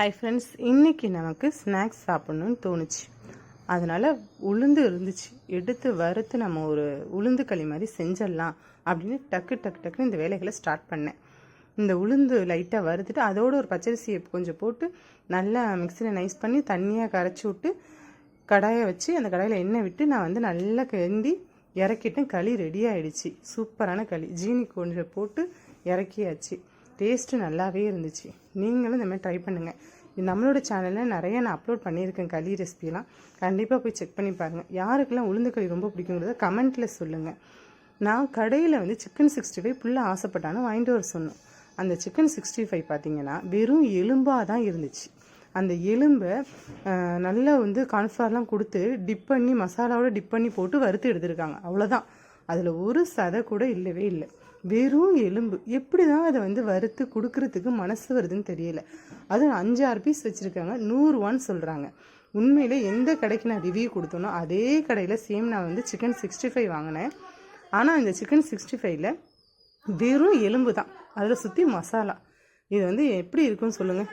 Hi friends இன்றைக்கி நமக்கு snacks சாப்பிட்ணுன்னு தோணுச்சு. அதனால் உளுந்து இருந்துச்சு. எடுத்து வறுத்து நம்ம ஒரு உளுந்து களி மாதிரி செஞ்சிடலாம் அப்படின்னு டக்கு டக்கு டக்குன்னு இந்த வேலைகளை ஸ்டார்ட் பண்ணேன். இந்த உளுந்து லைட்டாக வறுத்துட்டு அதோட ஒரு பச்சரிசியை கொஞ்சம் போட்டு நல்லா மிக்சியில் நைஸ் பண்ணி தண்ணியாக கரைச்சி விட்டு கடாயை வச்சு அந்த கடாயில் எண்ணெய் விட்டு நான் வந்து நல்லா கெந்தி இறக்கிட்டேன். களி ரெடி ஆகிடுச்சு சூப்பரான களி. ஜீனி கொஞ்சம் போட்டு இறக்கியாச்சு. டேஸ்ட்டு நல்லாவே இருந்துச்சு. நீங்களும் இந்த மாதிரி ட்ரை பண்ணுங்கள் இது நம்மளோட சேனலில் நிறைய நான் அப்லோட் பண்ணியிருக்கேன் களி ரெசிபிலாம் கண்டிப்பாக போய் செக் பண்ணி பாருங்கள் யாருக்கெல்லாம் உளுந்து களி ரொம்ப பிடிக்குங்கிறத கமெண்ட்டில் சொல்லுங்கள் நான் கடையில் வந்து சிக்கன் சிக்ஸ்டி ஃபைவ் ஃபுல்லாக ஆசைப்பட்டானு வாங்கிட்டு வர சொன்னோம். அந்த சிக்கன் சிக்ஸ்டி ஃபைவ் பார்த்தீங்கன்னா வெறும் எலும்பாக தான் இருந்துச்சு. அந்த எலும்பை நல்லா வந்து கான்ஃபார்லாம் கொடுத்து டிப் பண்ணி மசாலாவோட டிப் பண்ணி போட்டு வறுத்து எடுத்திருக்காங்க. அவ்வளோதான் அதில் ஒரு சதை கூட இல்லவே இல்லை. வெறும் எலும்பு. எப்படி தான் அதை வந்து வறுத்து கொடுக்கறதுக்கு மனசு வருதுன்னு தெரியல. அதுவும் அஞ்சு ஆறு பீஸ் வச்சுருக்காங்க. நூறுரூவான்னு சொல்கிறாங்க உண்மையில் எந்த கடைக்கு நான் ரிவ்யூ கொடுத்தனோ அதே கடையில் சேம் நான் வந்து சிக்கன் சிக்ஸ்டி ஃபைவ் வாங்கினேன். ஆனால் இந்த சிக்கன் சிக்ஸ்டி ஃபைவ்ல வெறும் எலும்பு தான் அதில் சுற்றி மசாலா. இது வந்து எப்படி இருக்குன்னு சொல்லுங்கள்